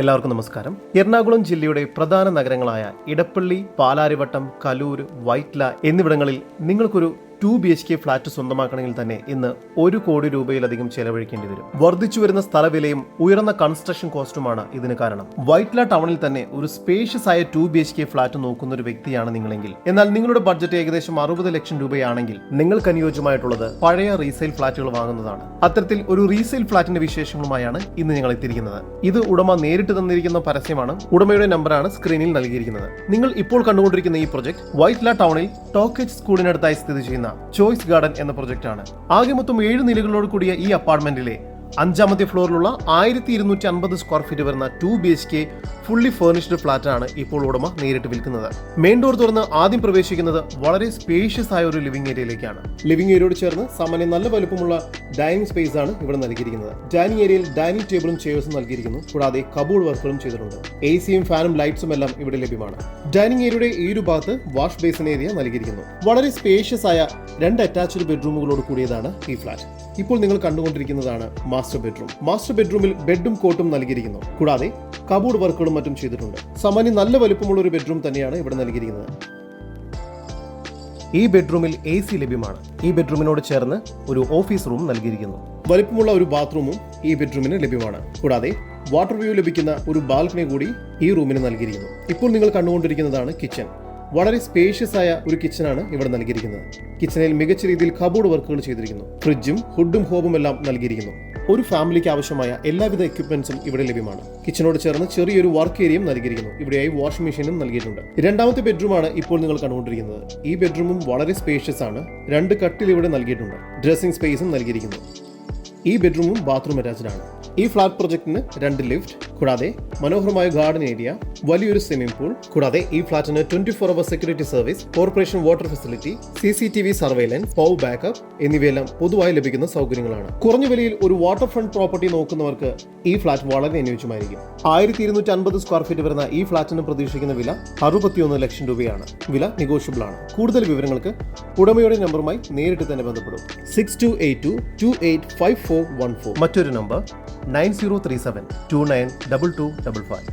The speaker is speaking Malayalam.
എല്ലാവർക്കും നമസ്കാരം. എറണാകുളം ജില്ലയുടെ പ്രധാന നഗരങ്ങളായ ഇടപ്പള്ളി പാലാരിവട്ടം കലൂർ വൈറ്റ്ല എന്നിവിടങ്ങളിൽ നിങ്ങൾക്കൊരു two B H K flat സ്വന്തമാക്കണമെങ്കിൽ തന്നെ ഇന്ന് ഒരു കോടി രൂപയിലധികം ചെലവഴിക്കേണ്ടി വരും. വർദ്ധിച്ചു വരുന്ന സ്ഥലവിലയും ഉയർന്ന കൺസ്ട്രക്ഷൻ കോസ്റ്റുമാണ് ഇതിന് കാരണം. വൈറ്റ്ല ടൗണിൽ തന്നെ ഒരു സ്പേഷ്യസ് ആയ two B H K flat നോക്കുന്ന ഒരു വ്യക്തിയാണ് നിങ്ങളെങ്കിൽ. എന്നാൽ നിങ്ങളുടെ ബഡ്ജറ്റ് ഏകദേശം അറുപത് ലക്ഷം രൂപയാണെങ്കിൽ നിങ്ങൾക്ക് അനുയോജ്യമായിട്ടുള്ളത് പഴയ റീസെയിൽ ഫ്ളാറ്റുകൾ വാങ്ങുന്നതാണ്. അത്തരത്തിൽ ഒരു റീസെയിൽ ഫ്ളാറ്റിന്റെ വിശേഷങ്ങളുമായാണ് ഇന്ന് ഞങ്ങൾ എത്തിയിരിക്കുന്നത്. ഇത് ഉടമ നേരിട്ട് തന്നിരിക്കുന്ന പരസ്യമാണ്. ഉടമയുടെ നമ്പറാണ് സ്ക്രീനിൽ നൽകിയിരിക്കുന്നത്. നിങ്ങൾ ഇപ്പോൾ കണ്ടുകൊണ്ടിരിക്കുന്ന ഈ പ്രൊജക്ട് വൈറ്റ്ല ടൗണിൽ ടോക്കേജ് സ്കൂളിനടുത്തായി സ്ഥിതി ചെയ്യുന്ന ചോയ്സ് ഗാർഡൻ എന്ന പ്രൊജക്റ്റാണ്. ആകെ മൊത്തം ഏഴ് നിലകളോട് കൂടിയ ഈ അപ്പാർട്ട്മെന്റിലെ അഞ്ചാമത്തെ ഫ്ലോറിലുള്ള ആയിരത്തി ഇരുന്നൂറ്റി അൻപത് സ്ക്വയർ ഫീറ്റ് വരുന്ന two B H K fully furnished ഫ്ളാറ്റാണ് ഇപ്പോൾ ഉടമ നേരിട്ട് വിൽക്കുന്നത്. മെയിൻ ഡോർ തുറന്ന് ആദ്യം പ്രവേശിക്കുന്നത് വളരെ സ്പേഷ്യസ് ആയ ഒരു ലിവിംഗ് ഏരിയയിലേക്കാണ് ലിവിംഗ് ഏരിയയോട് ചേർന്ന് സാമാന്യം നല്ല വലുപ്പമുള്ള ഡൈനിങ് സ്പേസ് ആണ് ഇവിടെ നൽകിയിരിക്കുന്നത്. ഡൈനിങ് ഏരിയയിൽ ഡൈനിങ് ടേബിളും ചെയർസും നൽകിയിരിക്കുന്നു. കൂടാതെ കബോർഡ് വർക്കുകളും ചെയ്തിട്ടുണ്ട്. എ സിയും ഫാനും ലൈറ്റ്സും എല്ലാം ഇവിടെ ലഭ്യമാണ്. ഡൈനിങ് ഏരിയയുടെ ഈ ഒരു ഭാഗത്ത് വാഷ് ബേസിൻ ഏരിയ നൽകിയിരിക്കുന്നു. വളരെ സ്പേഷ്യസ് ആയ രണ്ട് അറ്റാച്ച്ഡ് ബെഡ്റൂമുകളോട് കൂടിയതാണ് ഈ ഫ്ലാറ്റ് ഇപ്പോൾ നിങ്ങൾ കണ്ടുകൊണ്ടിരിക്കുന്നതാണ് മാസ്റ്റർ ബെഡ്റൂം മാസ്റ്റർ ബെഡ്റൂമിൽ ബെഡും കോട്ടും നൽകിയിരിക്കുന്നു. കൂടാതെ കബോർഡ് വർക്കുകളും മറ്റും ചെയ്തിട്ടുണ്ട്. സാമാന്യം നല്ല വലുപ്പമുള്ള ഒരു ബെഡ്റൂം തന്നെയാണ് ഇവിടെ നൽകിയിരിക്കുന്നത്. ഈ ബെഡ്റൂമിൽ എ സി ലഭ്യമാണ്. ഈ ബെഡ്റൂമിനോട് ചേർന്ന് ഒരു ഓഫീസ് റൂം നൽകിയിരിക്കുന്നു. വലിപ്പമുള്ള ഒരു ബാത്റൂമും ഈ ബെഡ്റൂമിന് ലഭ്യമാണ്. കൂടാതെ വാട്ടർ വ്യൂ ലഭിക്കുന്ന ഒരു ബാൽക്കണി കൂടി ഈ റൂമിന് നൽകിയിരിക്കുന്നു. ഇപ്പോൾ നിങ്ങൾ കണ്ടുകൊണ്ടിരിക്കുന്നതാണ് കിച്ചൺ. വളരെ സ്പേഷ്യസ് ആയ ഒരു കിച്ചണാണ് ഇവിടെ നൽകിയിരിക്കുന്നത്. കിച്ചണിൽ മികച്ച രീതിയിൽ കബോർഡ് വർക്കുകൾ ചെയ്തിരിക്കുന്നു. ഫ്രിഡ്ജും ഹുഡും ഹോബും എല്ലാം നൽകിയിരിക്കുന്നു. ഒരു ഫാമിലിക്ക് ആവശ്യമായ എല്ലാവിധ എക്യുപ്മെന്റ്സും ഇവിടെ ലഭ്യമാണ്. കിച്ചണോട് ചേർന്ന് ചെറിയൊരു വർക്ക് ഏരിയയും നൽകിയിരിക്കുന്നു. ഇവിടെയായി വാഷിംഗ് മെഷീനും നൽകിയിട്ടുണ്ട്. രണ്ടാമത്തെ ബെഡ്റൂമാണ് ഇപ്പോൾ നിങ്ങൾ കണ്ടുകൊണ്ടിരിക്കുന്നത്. ഈ ബെഡ്റൂമും വളരെ സ്പേഷ്യസ് ആണ്. രണ്ട് കട്ടിൽ ഇവിടെ നൽകിയിട്ടുണ്ട്. ഡ്രസ്സിംഗ് സ്പേസും നൽകിയിരിക്കുന്നു. ഈ ബെഡ്റൂമും ബാത്റൂം അറ്റാച്ച്ഡ് ആണ്. ഈ ഫ്ലാറ്റ് പ്രൊജക്ടിന് രണ്ട് ലിഫ്റ്റ് കൂടാതെ മനോഹരമായ ഗാർഡൻ ഏരിയ വലിയൊരു സ്വിമ്മിംഗ് പൂൾ കൂടാതെ ഈ ഫ്ലാറ്റിന് twenty four hour security service corporation water facility C C T V surveillance power backup എന്നിവയെല്ലാം പൊതുവായി ലഭിക്കുന്ന സൗകര്യങ്ങളാണ്. കുറഞ്ഞ വിലയിൽ ഒരു വാട്ടർ ഫ്രണ്ട് പ്രോപ്പർട്ടി നോക്കുന്നവർക്ക് ഈ ഫ്ലാറ്റ് വളരെ അനുയോജ്യമായിരിക്കും. ആയിരത്തി ഇരുന്നൂറ്റി അൻപത് സ്ക്വയർ ഫീറ്റ് വരുന്ന ഈ ഫ്ലാറ്റിന് പ്രതീക്ഷിക്കുന്ന വില അറുപത്തിയൊന്ന് ലക്ഷം രൂപയാണ്. വില നെഗോഷ്യബിൾ ആണ്. കൂടുതൽ വിവരങ്ങൾക്ക് ഉടമയുടെ നമ്പറുമായി നേരിട്ട് തന്നെ ബന്ധപ്പെടും. Six two eight two two eight five four one four മറ്റൊരു number nine zero three seven two nine double two double five